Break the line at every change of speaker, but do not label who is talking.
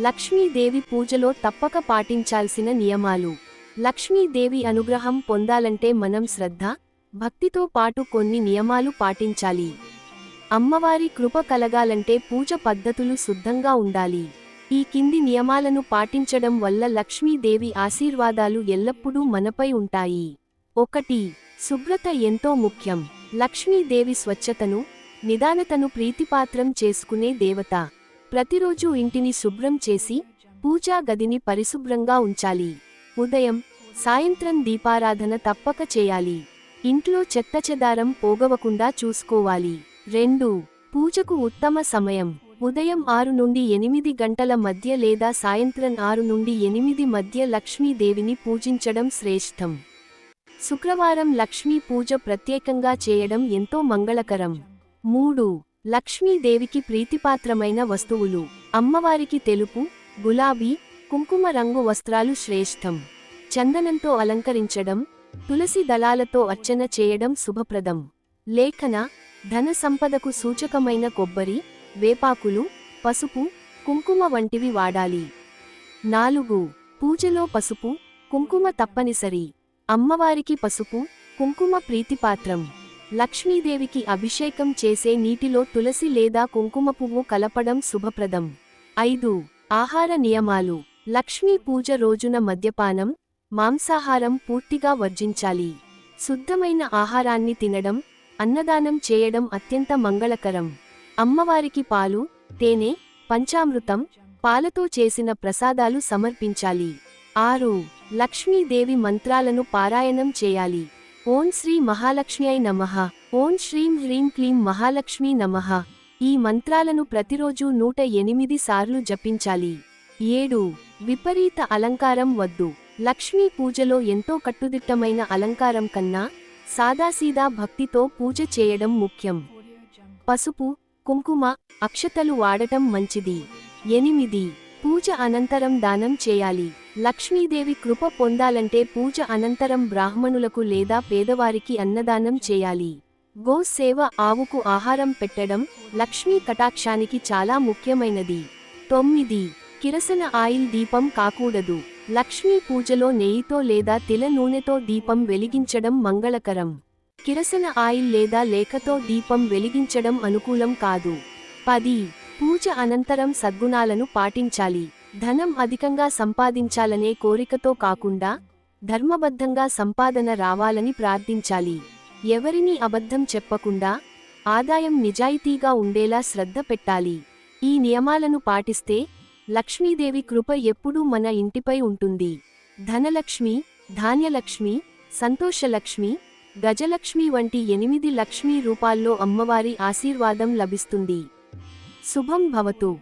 లక్ష్మీదేవి పూజలో తప్పక పాటించాల్సిన నియమాలు. లక్ష్మీదేవి అనుగ్రహం పొందాలంటే మనం శ్రద్ధ భక్తితో పాటు కొన్ని నియమాలు పాటించాలి. అమ్మవారి కృప కలగాలంటే పూజ పద్ధతులు శుద్ధంగా ఉండాలి. ఈ కింది నియమాలను పాటించడం వల్ల లక్ష్మీదేవి ఆశీర్వాదాలు ఎల్లప్పుడూ మనపై ఉంటాయి. ఒకటి శుభ్రత ఎంతో ముఖ్యం. లక్ష్మీదేవి స్వచ్ఛతను నిదానతను ప్రీతిపాత్రం చేసుకునే దేవత. ప్రతిరోజు ఇంటిని శుభ్రం చేసి పూజా గదిని పరిశుభ్రంగా ఉంచాలి. ఉదయం సాయంత్రం దీపారాధన తప్పక చేయాలి. ఇంట్లో చెత్తచెదారం పోగవకుండా చూసుకోవాలి. రెండు పూజకు ఉత్తమ సమయం. ఉదయం ఆరు నుండి ఎనిమిది గంటల మధ్య లేదా సాయంత్రం ఆరు నుండి ఎనిమిది మధ్య లక్ష్మీదేవిని పూజించడం శ్రేష్టం. శుక్రవారం లక్ష్మీ పూజ ప్రత్యేకంగా చేయడం ఎంతో మంగళకరం. మూడు లక్ష్మీదేవికి ప్రీతిపాత్రమైన వస్తువులు అమ్మవారికి తెలుపు గులాబీ కుంకుమ రంగు వస్త్రాలు శ్రేష్టం. చందనంతో అలంకరించడం తులసి దళాలతో అర్చన చేయడం శుభప్రదం. లేఖన ధన సంపదకు సూచకమైన కొబ్బరి వేపాకులు పసుపు కుంకుమ వంటివి వాడాలి. నాలుగు పూజలో పసుపు కుంకుమ తప్పనిసరి. అమ్మవారికి పసుపు కుంకుమ ప్రీతిపాత్రం. లక్ష్మీదేవికి అభిషేకం చేసే నీటిలో తులసి లేదా కుంకుమ పువ్వు కలపడం శుభప్రదం. ఐదు. ఆహార నియమాలు. లక్ష్మీ పూజ రోజున మద్యపానం మాంసాహారం పూర్తిగా వర్జించాలి. శుద్ధమైన ఆహారాన్ని తినడం అన్నదానం చేయడం అత్యంత మంగళకరం. అమ్మవారికి పాలు తేనె పంచామృతం పాలతో చేసిన ప్రసాదాలు సమర్పించాలి. ఆరు. లక్ష్మీదేవి మంత్రాలను పారాయణం చేయాలి. ఓం శ్రీ మహాలక్ష్మ్యై నమః. ఓం శ్రీం హ్రీం క్లీం మహాలక్ష్మీ నమః. ఈ మంత్రాలను ప్రతిరోజు నూట ఎనిమిది సార్లు జపించాలి. ఏడు. విపరీత అలంకారం వద్దు. లక్ష్మీ పూజలో ఎంతో కట్టుదిట్టమైన అలంకారం కన్నా సాదాసీదా భక్తితో పూజ చేయడం ముఖ్యం. పసుపు కుంకుమ అక్షతలు వాడటం మంచిది. ఎనిమిది. పూజ అనంతరం దానం చేయాలి. లక్ష్మీదేవి కృప పొందాలంటే పూజ అనంతరం బ్రాహ్మణులకు లేదా పేదవారికి అన్నదానం చేయాలి. గో సేవ ఆవుకు ఆహారం పెట్టడం లక్ష్మీ కటాక్షానికి చాలా ముఖ్యమైనది. తొమ్మిది. కిరసన ఆయిల్ దీపం కాకూడదు. లక్ష్మీ పూజలో నెయ్యితో లేదా తిల నూనెతో దీపం వెలిగించడం మంగళకరం. కిరసన ఆయిల్ లేదా లేఖతో దీపం వెలిగించడం అనుకూలం కాదు. పది. పూజ అనంతరం సద్గుణాలను పాటించాలి. ధనం అధికంగా సంపాదించాలనే కోరికతో కాకుండా ధర్మబద్ధంగా సంపాదన రావాలని ప్రార్థించాలి. ఎవరిని అబద్ధం చెప్పకుండా ఆదాయం నిజాయితీగా ఉండేలా శ్రద్ధ పెట్టాలి. ఈ నియమాలను పాటిస్తే లక్ష్మీదేవి కృప ఎప్పుడూ మన ఇంటిపై ఉంటుంది. ధనలక్ష్మి ధాన్యలక్ష్మి సంతోషలక్ష్మి గజలక్ష్మి వంటి ఎనిమిది లక్ష్మీ రూపాల్లో అమ్మవారి ఆశీర్వాదం లభిస్తుంది. शुभम भवतु।